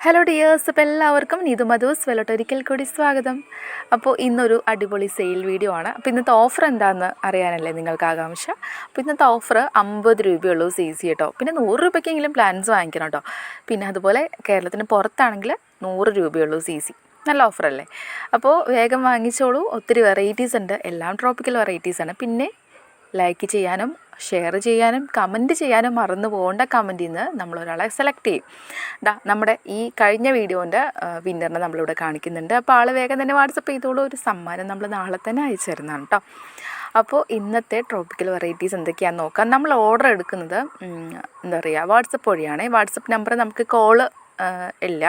Hello dears അപ്പോൾ എല്ലാവർക്കും നീതു മധുസ് വെലോട്ട് ഒരിക്കൽ കൂടി സ്വാഗതം. അപ്പോൾ ഇന്നൊരു അടിപൊളി സെയിൽ വീഡിയോ ആണ്. അപ്പോൾ ഇന്നത്തെ ഓഫർ എന്താണെന്ന് അറിയാനല്ലേ നിങ്ങൾക്ക് ആകാംക്ഷ? അപ്പോൾ ഇന്നത്തെ ഓഫർ അമ്പത് രൂപയുള്ളൂ സി സി കേട്ടോ പിന്നെ നൂറ് രൂപയ്ക്കെങ്കിലും പ്ലാൻസ് വാങ്ങിക്കണം കേട്ടോ പിന്നെ അതുപോലെ കേരളത്തിന് പുറത്താണെങ്കിൽ നൂറ് രൂപയുള്ളൂ സി സി നല്ല ഓഫറല്ലേ അപ്പോൾ വേഗം വാങ്ങിച്ചോളൂ. ഒത്തിരി വെറൈറ്റീസ് ഉണ്ട്. എല്ലാം ട്രോപ്പിക്കൽ വെറൈറ്റീസ് ആണ്. പിന്നെ ലൈക്ക് ചെയ്യാനും ഷെയർ ചെയ്യാനും കമന്റ് ചെയ്യാനും മറന്നു പോകേണ്ട കമന്റിൽ നിന്ന് നമ്മളൊരാളെ സെലക്ട് ചെയ്യും. ഡാ നമ്മുടെ ഈ കഴിഞ്ഞ വീഡിയോന്റെ വിന്നറിനെ നമ്മളിവിടെ കാണിക്കുന്നുണ്ട്. അപ്പോൾ ആൾ വേഗം തന്നെ വാട്സപ്പ് ചെയ്തോളൂ. ഒരു സമ്മാനം നമ്മൾ നാളെ തന്നെ അയച്ചു തരുന്നതാണ് കേട്ടോ അപ്പോൾ ഇന്നത്തെ ട്രോപ്പിക്കൽ വെറൈറ്റീസ് എന്തൊക്കെയാണെന്ന് നോക്കാം. നമ്മൾ ഓർഡർ എടുക്കുന്നത് എന്താ പറയുക വാട്സപ്പ് വഴിയാണ്. വാട്സപ്പ് നമ്പർ നമുക്ക് കോൾ ഇല്ല.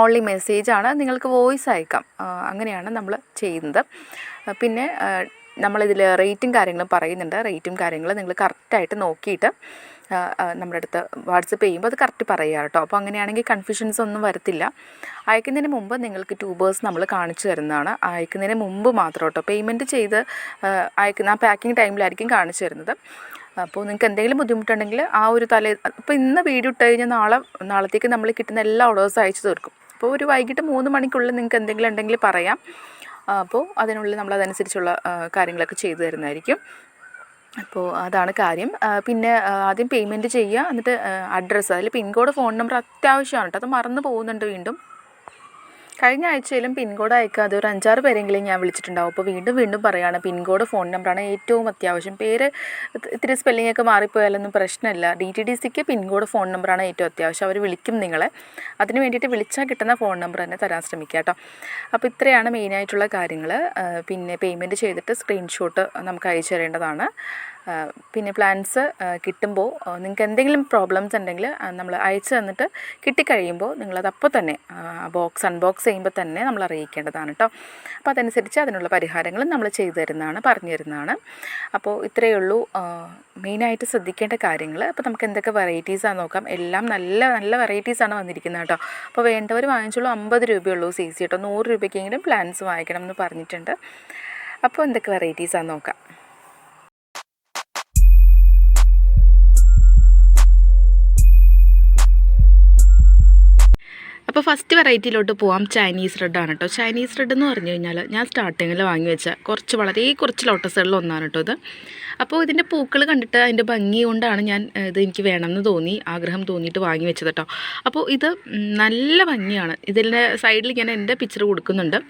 ഓൺലി മെസ്സേജാണ് നിങ്ങൾക്ക് വോയിസ് അയക്കാം. അങ്ങനെയാണ് നമ്മൾ ചെയ്യുന്നത്. പിന്നെ നമ്മളിതിൽ റേറ്റും കാര്യങ്ങളും പറയുന്നുണ്ട്. റേറ്റും കാര്യങ്ങളും നിങ്ങൾ കറക്റ്റായിട്ട് നോക്കിയിട്ട് നമ്മുടെ അടുത്ത് വാട്സപ്പ് ചെയ്യുമ്പോൾ അത് കറക്റ്റ് പറയുക കേട്ടോ. അപ്പോൾ അങ്ങനെയാണെങ്കിൽ കൺഫ്യൂഷൻസ് ഒന്നും വരത്തില്ല. അയക്കുന്നതിന് മുമ്പ് നിങ്ങൾക്ക് ട്യൂബേഴ്സ് നമ്മൾ കാണിച്ചു തരുന്നതാണ്. അയക്കുന്നതിന് മുമ്പ് മാത്രം കേട്ടോ. പേയ്മെന്റ് ചെയ്ത് അയക്കുന്ന ആ പാക്കിംഗ് ടൈമിലായിരിക്കും കാണിച്ചു തരുന്നത്. അപ്പോൾ നിങ്ങൾക്ക് എന്തെങ്കിലും ബുദ്ധിമുട്ടുണ്ടെങ്കിൽ ആ ഒരു തലേ അപ്പോൾ ഇന്ന് വീഡിയോ ഇട്ട് കഴിഞ്ഞാൽ നാളെ നാളത്തേക്ക് നമ്മൾ കിട്ടുന്ന എല്ലാ ഓർഡേഴ്സും അയച്ചു തീർക്കും. അപ്പോൾ ഒരു വൈകിട്ട് മൂന്ന് മണിക്കുള്ളിൽ നിങ്ങൾക്ക് എന്തെങ്കിലും ഉണ്ടെങ്കിൽ പറയാം. അപ്പോൾ അതിനുള്ളിൽ നമ്മൾ അതനുസരിച്ചുള്ള കാര്യങ്ങളൊക്കെ ചെയ്തു തരുന്നതായിരിക്കും. അപ്പോൾ അതാണ് കാര്യം. പിന്നെ ആദ്യം പേയ്മെന്റ് ചെയ്യുക എന്നിട്ട് അഡ്രസ്സ് അതിൽ പിൻകോഡ് ഫോൺ നമ്പർ അത്യാവശ്യമാണ് കേട്ടോ. അത് മറന്നു പോകുന്നുണ്ട് വീണ്ടും. കഴിഞ്ഞ ആഴ്ചയിലും പിൻകോഡ് അയക്കാതെ ഒരു അഞ്ചാറ് പേരെങ്കിലും ഞാൻ വിളിച്ചിട്ടുണ്ടാവും. അപ്പോൾ വീണ്ടും വീണ്ടും പറയുകയാണ് പിൻകോഡ് ഫോൺ നമ്പറാണ് ഏറ്റവും അത്യാവശ്യം. പേര് ഇത് ഇത്തിരി സ്പെല്ലിംഗ് ഒക്കെ മാറിപ്പോയാലൊന്നും പ്രശ്നമില്ല. ഡി ടി ഡി സിക്ക് പിൻകോഡ് ഫോൺ നമ്പറാണ് ഏറ്റവും അത്യാവശ്യം. അവർ വിളിക്കും നിങ്ങളെ. അതിന് വേണ്ടിയിട്ട് വിളിച്ചാൽ കിട്ടുന്ന ഫോൺ നമ്പർ തന്നെ തരാൻ ശ്രമിക്കുക കേട്ടോ. അപ്പോൾ ഇത്രയാണ് മെയിനായിട്ടുള്ള കാര്യങ്ങൾ. പിന്നെ പേയ്മെന്റ് ചെയ്തിട്ട് സ്ക്രീൻഷോട്ട് നമുക്ക് അയച്ചു തരേണ്ടതാണ്. പിന്നെ പ്ലാൻസ് കിട്ടുമ്പോൾ നിങ്ങൾക്ക് എന്തെങ്കിലും പ്രോബ്ലംസ് ഉണ്ടെങ്കിൽ നമ്മൾ അയച്ചു തന്നിട്ട് കിട്ടിക്കഴിയുമ്പോൾ നിങ്ങളത് അപ്പോൾ തന്നെ ബോക്സ് അൺബോക്സ് ചെയ്യുമ്പോൾ തന്നെ നമ്മൾ അറിയിക്കേണ്ടതാണ് കേട്ടോ അപ്പോൾ അതനുസരിച്ച് അതിനുള്ള പരിഹാരങ്ങളും നമ്മൾ ചെയ്തു തരുന്നതാണ് പറഞ്ഞു തരുന്നതാണ്. അപ്പോൾ ഇത്രയേ ഉള്ളൂ. മെയിനായിട്ട് ശ്രദ്ധിക്കേണ്ട കാര്യങ്ങൾ അപ്പോൾ നമുക്ക് എന്തൊക്കെ വെറൈറ്റീസാണ് നോക്കാം. എല്ലാം നല്ല നല്ല വെറൈറ്റീസാണ് വന്നിരിക്കുന്നത് കേട്ടോ അപ്പോൾ വേണ്ടവർ വാങ്ങിച്ചുള്ളൂ അമ്പത് രൂപയുള്ളൂ സി സി കേട്ടോ നൂറ് രൂപയ്ക്കെങ്കിലും പ്ലാൻസ് വാങ്ങിക്കണം എന്ന് പറഞ്ഞിട്ടുണ്ട്. അപ്പോൾ എന്തൊക്കെ വെറൈറ്റീസാണ് നോക്കാം. അപ്പോൾ ഫസ്റ്റ് വെറൈറ്റിയിലോട്ട് പോവാം. ചൈനീസ് റെഡാണ് കേട്ടോ ചൈനീസ് റെഡ് എന്ന് പറഞ്ഞു കഴിഞ്ഞാൽ ഞാൻ സ്റ്റാർട്ടിങ്ങിൽ വാങ്ങി വെച്ച കുറച്ച് വളരെ കുറച്ച് ലോട്ടസുകളിൽ ഒന്നാണ് കേട്ടോ ഇത്. അപ്പോൾ ഇതിന്റെ പൂക്കൾ കണ്ടിട്ട് അതിന്റെ ഭംഗി കൊണ്ടാണ് ഞാൻ ഇത് എനിക്ക് വേണമെന്ന് തോന്നി ആഗ്രഹം തോന്നിയിട്ട് വാങ്ങി വെച്ചത് കേട്ടോ അപ്പോൾ ഇത് നല്ല ഭംഗിയാണ്. ഇതിന്റെ സൈഡിൽ ഞാൻ എന്റെ പിക്ചർ കൊടുക്കുന്നുണ്ട്.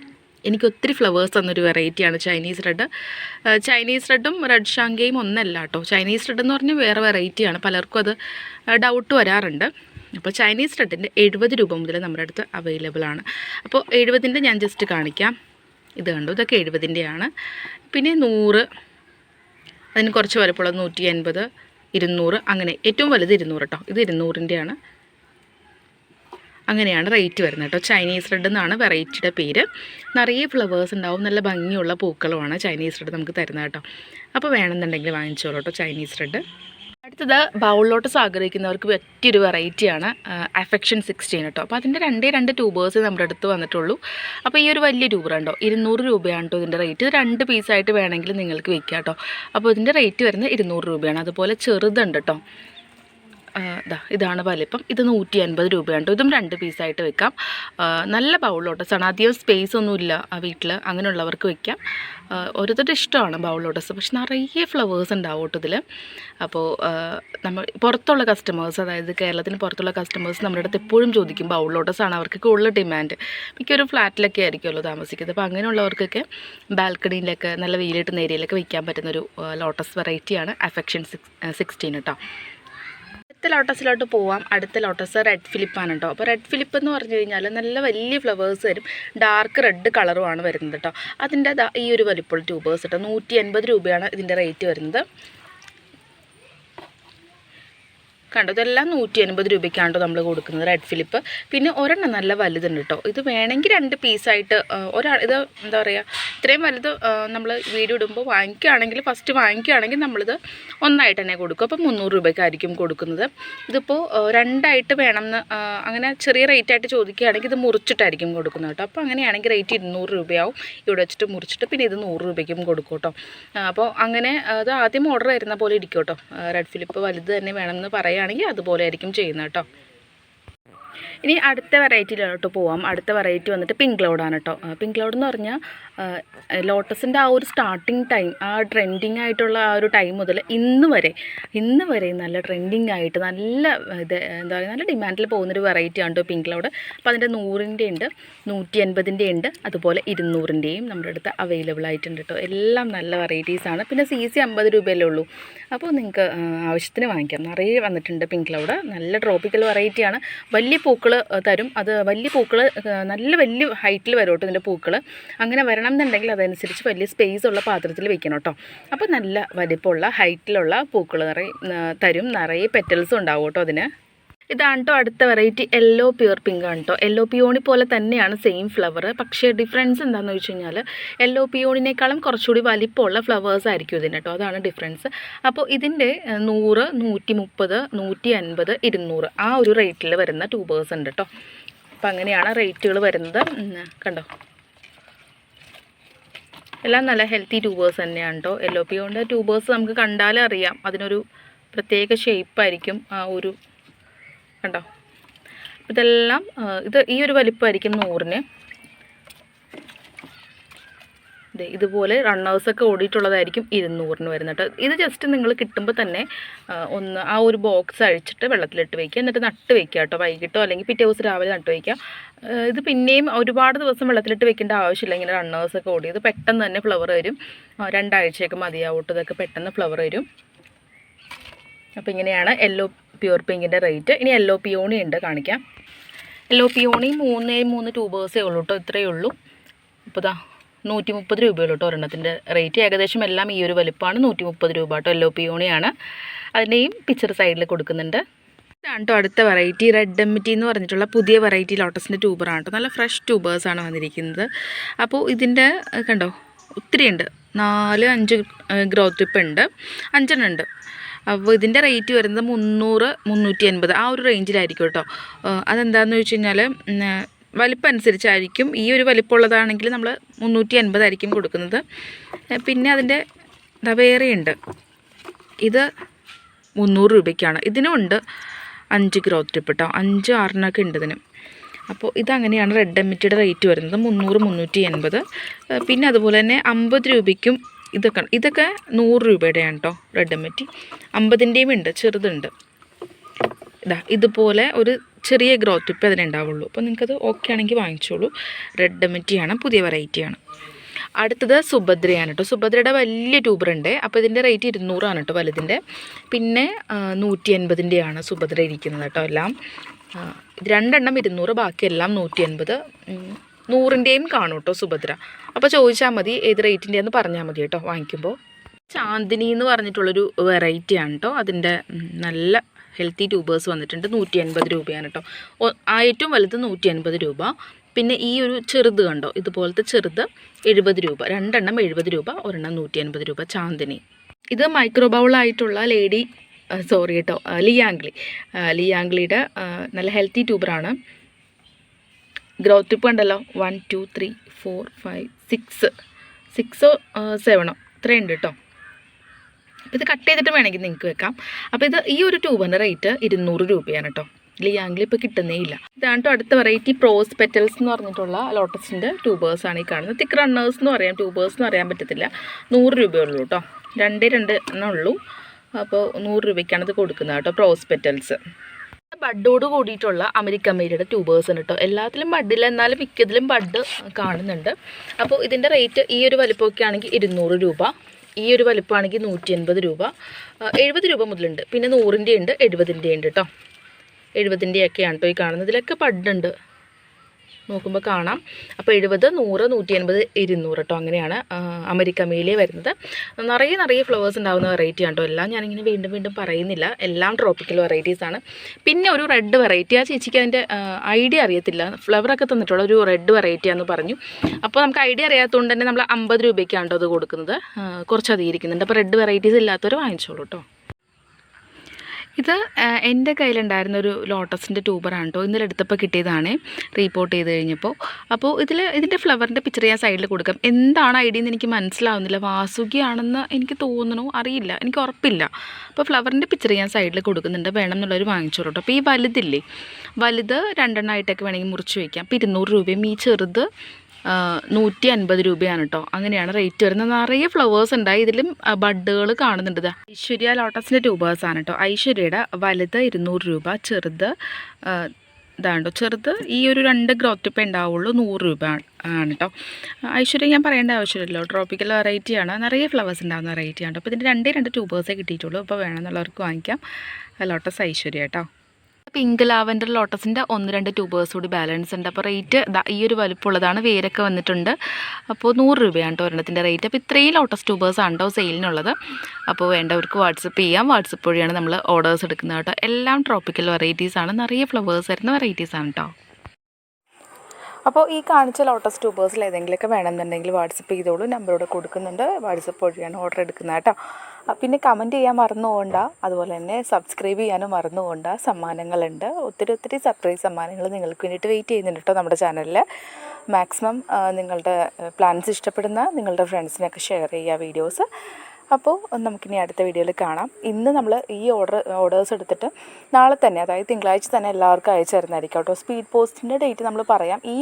എനിക്ക് ഒത്തിരി ഫ്ലവേഴ്സ് തന്നൊരു വെറൈറ്റിയാണ് ചൈനീസ് റെഡ് ചൈനീസ് റെഡും റെഡ് ഷാങ്കയും ഒന്നല്ല കേട്ടോ ചൈനീസ് റെഡ് എന്ന് പറഞ്ഞാൽ വേറെ വെറൈറ്റിയാണ് പലർക്കും അത് ഡൗട്ട് വരാറുണ്ട്. അപ്പോൾ ചൈനീസ് റെഡിന്റെ എഴുപത് രൂപ മുതൽ നമ്മുടെ അടുത്ത് അവൈലബിൾ ആണ്. അപ്പോൾ എഴുപതിന്റെ ഞാൻ ജസ്റ്റ് കാണിക്കാം. ഇത് കണ്ടു? ഇതൊക്കെ എഴുപതിന്റെയാണ് പിന്നെ നൂറ് അതിന് കുറച്ച് വലപ്പുള്ളത് നൂറ്റി അൻപത് ഇരുന്നൂറ് അങ്ങനെ ഏറ്റവും വലുത് ഇരുന്നൂറ് കേട്ടോ ഇത് ഇരുന്നൂറിന്റെയാണ് അങ്ങനെയാണ് റേറ്റ് വരുന്നത് കേട്ടോ ചൈനീസ് റെഡ് എന്നാണ് വെറൈറ്റിയുടെ പേര്. നിറയെ ഫ്ലവേഴ്സ് ഉണ്ടാവും. നല്ല ഭംഗിയുള്ള പൂക്കളുമാണ് ചൈനീസ് റെഡ് നമുക്ക് തരുന്നത് കേട്ടോ അപ്പോൾ വേണമെന്നുണ്ടെങ്കിൽ വാങ്ങിച്ചോളൂ കേട്ടോ ചൈനീസ് റെഡ് അടുത്തത് ബൗളിലോട്ട് ലോട്ടസ് ആഗ്രഹിക്കുന്നവർക്ക് പറ്റിയൊരു വെറൈറ്റിയാണ് അഫെക്ഷൻ സിക്സ്റ്റീൻ കേട്ടോ അപ്പോൾ അതിന്റെ രണ്ടേ രണ്ട് ട്യൂബേഴ്സ് നമ്മുടെ അടുത്ത് വന്നിട്ടുള്ളൂ. അപ്പോൾ ഈ ഒരു വലിയ ട്യൂബർ ഉണ്ടോ? ഇരുന്നൂറ് രൂപയാണ് കേട്ടോ ഇതിന്റെ റേറ്റ് ഇത് രണ്ട് പീസായിട്ട് വേണമെങ്കിൽ നിങ്ങൾക്ക് വെക്കാം കേട്ടോ അപ്പോൾ ഇതിന്റെ റേറ്റ് വരുന്നത് ഇരുന്നൂറ് രൂപയാണ്. അതുപോലെ ചെറുതുണ്ട് കേട്ടോ ഇതാണ് വലിപ്പം. ഇത് നൂറ്റി അൻപത് രൂപയാണ്. ഇതും രണ്ട് പീസായിട്ട് വെക്കാം. നല്ല ബൗൾ ലോട്ടസാണ് അധികം സ്പേസ് ഒന്നുമില്ല ആ വീട്ടിൽ അങ്ങനെയുള്ളവർക്ക് വെക്കാം. ഓരോരുത്തരുടെ ഇഷ്ടമാണ് ബൗളോട്ടസ് പക്ഷെ നിറയെ ഫ്ലവേഴ്സ് ഉണ്ടാവും കേട്ടോ ഇതിൽ അപ്പോൾ നമ്മൾ പുറത്തുള്ള കസ്റ്റമേഴ്സ് അതായത് കേരളത്തിന് പുറത്തുള്ള കസ്റ്റമേഴ്സ് നമ്മുടെ അടുത്ത് എപ്പോഴും ചോദിക്കും ബൗളോട്ടസ് ആണ് അവർക്കൊക്കെ ഉള്ള ഡിമാൻഡ് മിക്കൊരു ഫ്ലാറ്റിലൊക്കെ ആയിരിക്കുമല്ലോ താമസിക്കുന്നത്. അപ്പോൾ അങ്ങനെയുള്ളവർക്കൊക്കെ ബാൽക്കണിയിലൊക്കെ നല്ല വെയിലിട്ടുന്ന ഏരിയയിലൊക്കെ വയ്ക്കാൻ പറ്റുന്നൊരു ലോട്ടസ് വെറൈറ്റിയാണ് അഫെക്ഷൻ സിക്സ് സിക്സ്റ്റീൻ കേട്ടോ അടുത്ത ലോട്ടസിലോട്ട് പോവാം. അടുത്ത ലോട്ടസ് റെഡ് ഫിലിപ്പാണ് കേട്ടോ അപ്പോൾ റെഡ് ഫിലിപ്പ് എന്ന് പറഞ്ഞു കഴിഞ്ഞാൽ നല്ല വലിയ ഫ്ലവേഴ്സ് വരും. ഡാർക്ക് റെഡ് കളറുമാണ് വരുന്നത് കേട്ടോ അതിന്റെ ഈ ഒരു വലിപ്പോൾ ട്യൂബേഴ്സ് കേട്ടോ നൂറ്റി രൂപയാണ് ഇതിന്റെ റേറ്റ് വരുന്നത്. കണ്ടോ ഇതെല്ലാം നൂറ്റി അൻപത് രൂപയ്ക്കാണ് കേട്ടോ നമ്മൾ കൊടുക്കുന്നത് റെഡ് ഫിലിപ്പ് പിന്നെ ഒരെണ്ണം നല്ല വലുതുണ്ട് കേട്ടോ. ഇത് വേണമെങ്കിൽ രണ്ട് പീസായിട്ട് ഒരാൾ ഇത് എന്താ പറയുക ഇത്രയും വലുത് നമ്മൾ വീഡിയോ ഇടുമ്പോൾ വാങ്ങിക്കുകയാണെങ്കിൽ ഫസ്റ്റ് വാങ്ങിക്കുകയാണെങ്കിൽ നമ്മളിത് ഒന്നായിട്ട് തന്നെ കൊടുക്കും. അപ്പോൾ മുന്നൂറ് രൂപയ്ക്കായിരിക്കും കൊടുക്കുന്നത്. ഇതിപ്പോൾ രണ്ടായിട്ട് വേണമെന്ന് അങ്ങനെ ചെറിയ റേറ്റായിട്ട് ചോദിക്കുകയാണെങ്കിൽ ഇത് മുറിച്ചിട്ടായിരിക്കും കൊടുക്കുന്നത് കേട്ടോ. അപ്പോൾ അങ്ങനെയാണെങ്കിൽ റേറ്റ് ഇരുന്നൂറ് രൂപയാവും. ഇവിടെ വെച്ചിട്ട് മുറിച്ചിട്ട് പിന്നെ ഇത് നൂറ് രൂപയ്ക്കും കൊടുക്കും കേട്ടോ. അപ്പോൾ അങ്ങനെ അത് ആദ്യം ഓർഡർ വരുന്ന പോലെ ഇരിക്കും കേട്ടോ. റെഡ് ഫിലിപ്പ് വലുത് തന്നെ വേണമെന്ന് പറയുകയാണെങ്കിൽ അതുപോലെ ആയിരിക്കും ചെയ്യുന്നത് കേട്ടോ. ഇനി അടുത്ത വെറൈറ്റിയിലോട്ട് പോവാം. അടുത്ത വെറൈറ്റി വന്നിട്ട് പിങ്ക് ക്ലൗഡാണ് കേട്ടോ പിങ്ക് ക്ലൗഡ് എന്ന് പറഞ്ഞാൽ ലോട്ടസിന്റെ ആ ഒരു സ്റ്റാർട്ടിങ് ടൈം ആ ട്രെൻഡിങ് ആയിട്ടുള്ള ആ ഒരു ടൈം മുതൽ ഇന്ന് വരെ ഇന്ന് വരെ നല്ല ട്രെൻഡിങ് ആയിട്ട് നല്ല ഇത് എന്താ പറയുക നല്ല ഡിമാൻഡിൽ പോകുന്നൊരു വെറൈറ്റി ആണ് കേട്ടോ പിങ്ക് ക്ലൗഡ് അപ്പോൾ അതിന്റെ നൂറിന്റെ ഉണ്ട് നൂറ്റി എൺപതിന്റെ ഉണ്ട് അതുപോലെ ഇരുന്നൂറിന്റെയും നമ്മുടെ അടുത്ത് അവൈലബിൾ ആയിട്ടുണ്ട് കേട്ടോ എല്ലാം നല്ല വെറൈറ്റീസാണ് പിന്നെ സി സി അമ്പത് രൂപയല്ലേ ഉള്ളൂ. അപ്പോൾ നിങ്ങൾക്ക് ആവശ്യത്തിന് വാങ്ങിക്കാം. നിറയെ വന്നിട്ടുണ്ട് പിങ്ക് ക്ലൗഡ് നല്ല ട്രോപ്പിക്കൽ വെറൈറ്റിയാണ് വലിയ പൂക്കൾ തരും. അത് വലിയ പൂക്കൾ നല്ല വലിയ ഹൈറ്റിൽ വരും കേട്ടോ ഇതിന്റെ പൂക്കൾ അങ്ങനെ വരണം എന്നുണ്ടെങ്കിൽ അതനുസരിച്ച് വലിയ സ്പേസ് ഉള്ള പാത്രത്തിൽ വെക്കണം കേട്ടോ. അപ്പോൾ നല്ല വലിപ്പമുള്ള ഹൈറ്റിലുള്ള പൂക്കൾ നിറയെ തരും. നിറയെ പെറ്റൽസും ഉണ്ടാവും കേട്ടോ അതിന്. ഇതാണ് കേട്ടോ അടുത്ത വെറൈറ്റി യെല്ലോ പ്യുവർ പിങ്ക് ആണ് കേട്ടോ യെല്ലോ പിയോണി പോലെ തന്നെയാണ് സെയിം ഫ്ലവർ പക്ഷേ ഡിഫറൻസ് എന്താണെന്ന് വെച്ച് കഴിഞ്ഞാൽ യെല്ലോ പിയോണിനേക്കാളും കുറച്ചുകൂടി വലിപ്പമുള്ള ഫ്ലവേഴ്സ് ആയിരിക്കും ഇതിന് കേട്ടോ അതാണ് ഡിഫറൻസ് അപ്പോൾ ഇതിന്റെ നൂറ് നൂറ്റി മുപ്പത് നൂറ്റി അൻപത് ഇരുന്നൂറ് ആ ഒരു റേറ്റിൽ വരുന്ന ട്യൂബേഴ്സ് ഉണ്ട് കേട്ടോ അപ്പോൾ അങ്ങനെയാണ് റേറ്റുകൾ വരുന്നത്. കണ്ടോ? എല്ലാം നല്ല ഹെൽത്തി ട്യൂബേഴ്സ് തന്നെയാണ് കേട്ടോ യെല്ലോ പിയോണിന്റെ ട്യൂബേഴ്സ് നമുക്ക് കണ്ടാലേ അറിയാം. അതിനൊരു പ്രത്യേക ഷേപ്പായിരിക്കും ആ ഒരു കണ്ടോ? ഇതെല്ലാം ഇത് ഈ ഒരു വലിപ്പമായിരിക്കും നൂറിന്. ഇതുപോലെ റണ്ണേഴ്സൊക്കെ ഓടിയിട്ടുള്ളതായിരിക്കും ഇരുന്നൂറിന് വരുന്നത് ഇത് ജസ്റ്റ് നിങ്ങൾ കിട്ടുമ്പോൾ തന്നെ ഒന്ന് ആ ഒരു ബോക്സ് അഴിച്ചിട്ട് വെള്ളത്തിലിട്ട് വയ്ക്കുക എന്നിട്ട് നട്ട് വയ്ക്കുക കേട്ടോ. വൈകിട്ടോ അല്ലെങ്കിൽ പിറ്റേ ദിവസം രാവിലെ നട്ട് വയ്ക്കുക ഇത് പിന്നെയും ഒരുപാട് ദിവസം വെള്ളത്തിലിട്ട് വെക്കേണ്ട ആവശ്യമില്ല. ഇങ്ങനെ റണ്ണേഴ്സൊക്കെ ഓടിയത് പെട്ടെന്ന് തന്നെ ഫ്ലവർ വരും. രണ്ടാഴ്ചയൊക്കെ ഇതൊക്കെ പെട്ടെന്ന് ഫ്ലവർ വരും. അപ്പോൾ ഇങ്ങനെയാണ് യെല്ലോ പ്യൂർ പിങ്കിന്റെ റേറ്റ് ഇനി യെല്ലോ പിയോണി ഉണ്ട് കാണിക്കാം. യെല്ലോ പിയോണി മൂന്നേ മൂന്ന് ട്യൂബേഴ്സേ ഉള്ളൂ കേട്ടോ ഇത്രയേ ഉള്ളൂ. അപ്പോൾ ഇതാ നൂറ്റി മുപ്പത് രൂപയുള്ളൂ കേട്ടോ ഒരെണ്ണത്തിന്റെ റേറ്റ് ഏകദേശം എല്ലാം ഈ ഒരു വലിപ്പമാണ് നൂറ്റി മുപ്പത് രൂപ കേട്ടോ യെല്ലോ പിയോണിയാണ് അതിന്റെയും പിക്ചർ സൈഡിൽ കൊടുക്കുന്നുണ്ട്. ഇതാണ് കേട്ടോ അടുത്ത വെറൈറ്റി റെഡ് എമ്മിറ്റി എന്ന് പറഞ്ഞിട്ടുള്ള പുതിയ വെറൈറ്റി ലോട്ടസിന്റെ ട്യൂബറാണ് കേട്ടോ നല്ല ഫ്രഷ് ട്യൂബേഴ്സാണ് വന്നിരിക്കുന്നത്. അപ്പോൾ ഇതിന്റെ കണ്ടോ ഒത്തിരി ഉണ്ട് നാല് അഞ്ച് ഗ്രോത്ത് ടിപ്പ് ഉണ്ട് അഞ്ചെണ്ണം ഉണ്ട്. അപ്പോൾ ഇതിന്റെ റേറ്റ് വരുന്നത് മുന്നൂറ് മുന്നൂറ്റി എൺപത് ആ ഒരു റേഞ്ചിലായിരിക്കും കേട്ടോ. അതെന്താണെന്ന് വെച്ച് കഴിഞ്ഞാൽ വലിപ്പം അനുസരിച്ചായിരിക്കും ഈ ഒരു വലിപ്പമുള്ളതാണെങ്കിൽ നമ്മൾ മുന്നൂറ്റി എൺപതായിരിക്കും കൊടുക്കുന്നത്. പിന്നെ അതിന്റെ ദാ വേറെയുണ്ട് ഇത് മുന്നൂറ് രൂപയ്ക്കാണ്. ഇതിനും ഉണ്ട് അഞ്ച് ഗ്രോത്ത് ടിപ്പ് കേട്ടോ അഞ്ച് ആറിനൊക്കെ ഉണ്ട് ഇതിന്. അപ്പോൾ ഇതങ്ങനെയാണ് റെഡ് എമ്മിറ്റിയുടെ റേറ്റ് വരുന്നത്. മുന്നൂറ് മുന്നൂറ്റി എൺപത് പിന്നെ അതുപോലെ തന്നെ അമ്പത് രൂപയ്ക്കും ഇതൊക്കെ ഇതൊക്കെ നൂറ് രൂപയുടെയാണ് കേട്ടോ റെഡ് എമ്മിറ്റി അമ്പതിന്റെയും ഉണ്ട് ചെറുതുണ്ട്. ഇതാ ഇതുപോലെ ഒരു ചെറിയ ഗ്രോത്ത് ടിപ്പ് അതിനുണ്ടാവുള്ളൂ അപ്പോൾ നിങ്ങൾക്കത് ഓക്കെ ആണെങ്കിൽ വാങ്ങിച്ചോളൂ. റെഡ് എമിറ്റിയാണ് പുതിയ വെറൈറ്റിയാണ് അടുത്തത് സുഭദ്രയാണ് കേട്ടോ സുഭദ്രയുടെ വലിയ ട്യൂബറുണ്ട് അപ്പോൾ ഇതിന്റെ റേറ്റ് ഇരുന്നൂറാണ് കേട്ടോ വലുതിന്റെ പിന്നെ നൂറ്റി എൺപതിന്റെയാണ് സുഭദ്ര ഇരിക്കുന്നത് കേട്ടോ എല്ലാം. രണ്ടെണ്ണം ഇരുന്നൂറ് ബാക്കിയെല്ലാം നൂറ്റി എൺപത് നൂറിന്റെയും കാണും കേട്ടോ സുഭദ്ര. അപ്പോൾ ചോദിച്ചാൽ മതി ഏത് റേറ്റിന്റെയെന്ന് പറഞ്ഞാൽ മതി കേട്ടോ വാങ്ങിക്കുമ്പോൾ ചാന്ദിനി എന്ന് പറഞ്ഞിട്ടുള്ളൊരു വെറൈറ്റിയാണ് കേട്ടോ. അതിന്റെ നല്ല ഹെൽത്തി ട്യൂബേഴ്സ് വന്നിട്ടുണ്ട്. നൂറ്റി അൻപത് രൂപയാണ് കേട്ടോ. ഏറ്റവും വലുത് നൂറ്റി അൻപത് രൂപ. പിന്നെ ഈ ഒരു ചെറുത് കണ്ടോ? ഇതുപോലത്തെ ചെറുത് എഴുപത് രൂപ. രണ്ടെണ്ണം എഴുപത് രൂപ ഒരെണ്ണം നൂറ്റി അൻപത് രൂപ. ചാന്ദിനി. ഇത് മൈക്രോബൗളായിട്ടുള്ള ലേഡി സോറി കേട്ടോ ലിയാംഗ്ലി ലിയാംഗ്ലിയുടെ നല്ല ഹെൽത്തി ട്യൂബറാണ് ഗ്രോത്ത് ടിപ്പ് ഉണ്ടല്ലോ one two three four five six സിക്സോ സെവനോ ഇത്രയുണ്ട് കേട്ടോ ഇത് കട്ട് ചെയ്തിട്ട് വേണമെങ്കിൽ നിങ്ങൾക്ക് വെക്കാം. അപ്പോൾ ഇത് ഈ ഒരു ട്യൂബിന്റെ റേറ്റ് ഇരുന്നൂറ് രൂപയാണ് കേട്ടോ ലിയാങ്കിൽ ഇപ്പോൾ കിട്ടുന്നേ ഇല്ല. ഇതാണ് അടുത്ത വെറൈറ്റി പ്രോസ് പെറ്റൽസ് എന്ന് പറഞ്ഞിട്ടുള്ള ലോട്ടസിന്റെ ആണ് ഈ കാണുന്നത്. തിക്ക് റണ്ണേഴ്സ് എന്ന് പറയാം. ട്യൂബേഴ്സ് എന്ന് പറയാൻ പറ്റത്തില്ല. നൂറ് രൂപയുള്ളൂ കേട്ടോ രണ്ടേ രണ്ട് എണ്ണം ഉള്ളൂ. അപ്പോൾ നൂറ് രൂപയ്ക്കാണ് ഇത് കൊടുക്കുന്നത് കേട്ടോ പ്രോസ് പെറ്റൽസ് ബഡോട് കൂടിയിട്ടുള്ള അമേരിക്കൻ മേരിയുടെ ട്യൂബേഴ്സ് ഉണ്ട് കേട്ടോ എല്ലാത്തിലും ബഡില്ല എന്നാലും മിക്കതിലും ബഡ് കാണുന്നുണ്ട്. അപ്പോൾ ഇതിന്റെ റേറ്റ് ഈ ഒരു വലിപ്പമൊക്കെ ആണെങ്കിൽ ഇരുന്നൂറ് രൂപ ഈ ഒരു വലിപ്പമാണെങ്കിൽ നൂറ്റി എൺപത് രൂപ എഴുപത് രൂപ മുതലുണ്ട്. പിന്നെ നൂറിന്റെ ഉണ്ട് എഴുപതിന്റെ ഉണ്ട് കേട്ടോ എഴുപതിന്റെയൊക്കെയാണ് കേട്ടോ ഈ കാണുന്നത്. ഇതിലൊക്കെ ബഡുണ്ട്. നോക്കുമ്പോൾ കാണാം. അപ്പോൾ എഴുപത് നൂറ് നൂറ്റി അൻപത് ഇരുന്നൂറ് കേട്ടോ അങ്ങനെയാണ് ആ, അമേരിക്ക മേലേ വരുന്നത്. നിറയെ നിറയെ ഫ്ലവേഴ്സ് ഉണ്ടാകുന്ന വെറൈറ്റി ആണ് എല്ലാം ഞാനിങ്ങനെ വീണ്ടും വീണ്ടും പറയുന്നില്ല. എല്ലാം ട്രോപ്പിക്കൽ ആണ്. പിന്നെ ഒരു റെഡ് വെറൈറ്റി ആ ചേച്ചിക്ക് അതിന്റെ ഐഡിയ അറിയത്തില്ല. ഫ്ലവറൊക്കെ തന്നിട്ടുള്ള ഒരു റെഡ് വെറൈറ്റി ആണെന്ന് പറഞ്ഞു. അപ്പോൾ നമുക്ക് ഐഡിയ അറിയാത്തതുകൊണ്ട് തന്നെ നമ്മൾ അമ്പത് രൂപയ്ക്കാണ് കേട്ടോ അത് കൊടുക്കുന്നത്. കുറച്ചധികം ഇരിക്കുന്നുണ്ട് അപ്പോൾ റെഡ് വെറൈറ്റീസ് ഇല്ലാത്തവർ വാങ്ങിച്ചോളൂ കേട്ടോ ഇത് എന്റെ കയ്യിലുണ്ടായിരുന്ന ഒരു ലോട്ടസിന്റെ ട്യൂബറാണ് കേട്ടോ. ഇന്നലെ എടുത്തപ്പോൾ കിട്ടിയതാണ്. റീപോർട്ട് ചെയ്ത് കഴിഞ്ഞപ്പോൾ. അപ്പോൾ ഇതിൽ ഇതിന്റെ ഫ്ലവറിന്റെ പിക്ചർ ഞാൻ സൈഡിൽ കൊടുക്കാം. എന്താണ് ഐഡിയ എന്ന് എനിക്ക് മനസ്സിലാവുന്നില്ല. വാസുകിയാണെന്ന് എനിക്ക് തോന്നണു അറിയില്ല. എനിക്ക് ഉറപ്പില്ല. അപ്പോൾ ഫ്ലവറിന്റെ പിക്ചർ ഞാൻ സൈഡിൽ കൊടുക്കുന്നുണ്ട്. വേണം എന്നുള്ളവർ വാങ്ങിച്ചോളൂ കേട്ടോ. അപ്പോൾ ഈ വലുതില്ലേ? വലുത് രണ്ടെണ്ണമായിട്ടൊക്കെ വേണമെങ്കിൽ മുറിച്ച് വയ്ക്കാം. അപ്പോൾ ഇരുന്നൂറ് രൂപയും ഈ ചെറുത് നൂറ്റി അൻപത് രൂപയാണ് കേട്ടോ അങ്ങനെയാണ് റേറ്റ് വരുന്നത്. നിറയെ ഫ്ലവേഴ്സ് ഉണ്ടായി. ഇതിലും ബഡുകൾ കാണുന്നുണ്ട്. ഐശ്വര്യ ലോട്ടസിന്റെ ആണ് കേട്ടോ ഐശ്വര്യയുടെ വലുത് ഇരുന്നൂറ് രൂപ ചെറുത് ഇതാണ്ടോ ചെറുത് ഈ ഒരു രണ്ട് ഗ്രോത്ത് ഇപ്പം ഉണ്ടാവുള്ളൂ നൂറ് രൂപ ആണ് കേട്ടോ ഐശ്വര്യ ഞാൻ പറയേണ്ട ആവശ്യമില്ലല്ലോ. ട്രോപ്പിക്കൽ വെറൈറ്റിയാണ് നിറയെ ഫ്ലവേഴ്സ് ഉണ്ടാകുന്ന വെറൈറ്റിയാണ് അപ്പോൾ ഇതിന്റെ രണ്ടേ രണ്ട് ട്യൂബേഴ്സേ കിട്ടിയിട്ടുള്ളൂ. അപ്പോൾ വേണമെന്നുള്ളവർക്ക് വാങ്ങിക്കാം. ലോട്ടസ് ഐശ്വര്യ കേട്ടോ പിങ്ക് ലാവൻഡർ ലോട്ടസിന്റെ ഒന്ന് രണ്ട് ട്യൂബേഴ്സ് കൂടി ബാലൻസ് ഉണ്ട്. അപ്പോൾ റേറ്റ് ഈ ഒരു വലുപ്പമുള്ളതാണ് വേരൊക്കെ വന്നിട്ടുണ്ട്. അപ്പോൾ നൂറ് രൂപയാണ് കേട്ടോ ഒരെണ്ണത്തിന്റെ റേറ്റ്. അപ്പോൾ ഇത്രയും ലോട്ടസ് ട്യൂബേഴ്സ് ആണ് കേട്ടോ സെയിലിനുള്ളത്. അപ്പോൾ വേണ്ടവർക്ക് വാട്സപ്പ് ചെയ്യാം. വാട്സപ്പ് വഴിയാണ് നമ്മൾ ഓർഡേഴ്സ് എടുക്കുന്നത് കേട്ടോ എല്ലാം ട്രോപ്പിക്കൽ വെറൈറ്റീസ് ആണ്. നിറയെ ഫ്ലവേഴ്സ് വരുന്ന വെറൈറ്റീസ് ആണ് കേട്ടോ അപ്പോൾ ഈ കാണിച്ച ലോട്ടസ് ട്യൂബേഴ്സിൽ ഏതെങ്കിലുമൊക്കെ വേണമെന്നുണ്ടെങ്കിൽ വാട്സപ്പ് ചെയ്തോളൂ. നമ്പറോടെ കൊടുക്കുന്നുണ്ട്. വാട്സപ്പ് വഴിയാണ് ഓർഡർ എടുക്കുന്നത് കേട്ടോ പിന്നെ കമന്റ് ചെയ്യാൻ മറന്നു പോകണ്ട അതുപോലെ തന്നെ സബ്സ്ക്രൈബ് ചെയ്യാനും മറന്നു പോകണ്ട സമ്മാനങ്ങളുണ്ട്. ഒത്തിരി ഒത്തിരി സർപ്രൈസ് സമ്മാനങ്ങൾ നിങ്ങൾക്ക് വേണ്ടിയിട്ട് വെയിറ്റ് ചെയ്യുന്നുണ്ട് കേട്ടോ നമ്മുടെ ചാനലിൽ മാക്സിമം നിങ്ങളുടെ പ്ലാൻസ് ഇഷ്ടപ്പെടുന്ന നിങ്ങളുടെ ഫ്രണ്ട്സിനൊക്കെ ഷെയർ ചെയ്യുക വീഡിയോസ് അപ്പോൾ നമുക്കിനി അടുത്ത വീഡിയോയിൽ കാണാം. ഇന്ന് നമ്മൾ ഈ ഓർഡർ ഓർഡേഴ്സ് എടുത്തിട്ട് നാളെ തന്നെ അതായത് തിങ്കളാഴ്ച തന്നെ എല്ലാവർക്കും അയച്ചു തരുന്നതായിരിക്കും കേട്ടോ. സ്പീഡ് പോസ്റ്റിന്റെ ഡേറ്റ് നമ്മൾ പറയാം. ഈ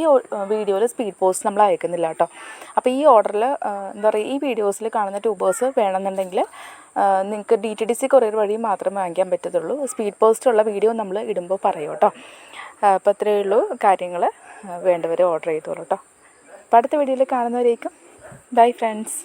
വീഡിയോയിൽ സ്പീഡ് പോസ്റ്റ് നമ്മൾ അയക്കുന്നില്ല കേട്ടോ. അപ്പോൾ ഈ ഓർഡറിൽ എന്താ പറയുക ഈ വീഡിയോസിൽ കാണുന്ന ട്യൂബേഴ്സ് വേണമെന്നുണ്ടെങ്കിൽ നിങ്ങൾക്ക് D T D C courier വഴി മാത്രമേ വാങ്ങിക്കാൻ പറ്റത്തുള്ളൂ. സ്പീഡ് പോസ്റ്റുള്ള വീഡിയോ നമ്മൾ ഇടുമ്പോൾ പറയും കേട്ടോ. അപ്പോൾ അത്രയേ ഉള്ളൂ കാര്യങ്ങൾ വേണ്ടവരെ ഓർഡർ ചെയ്തോളൂ കേട്ടോ. അപ്പോൾ അടുത്ത വീഡിയോയിൽ കാണുന്നവരേക്കും ബൈ ഫ്രണ്ട്സ്.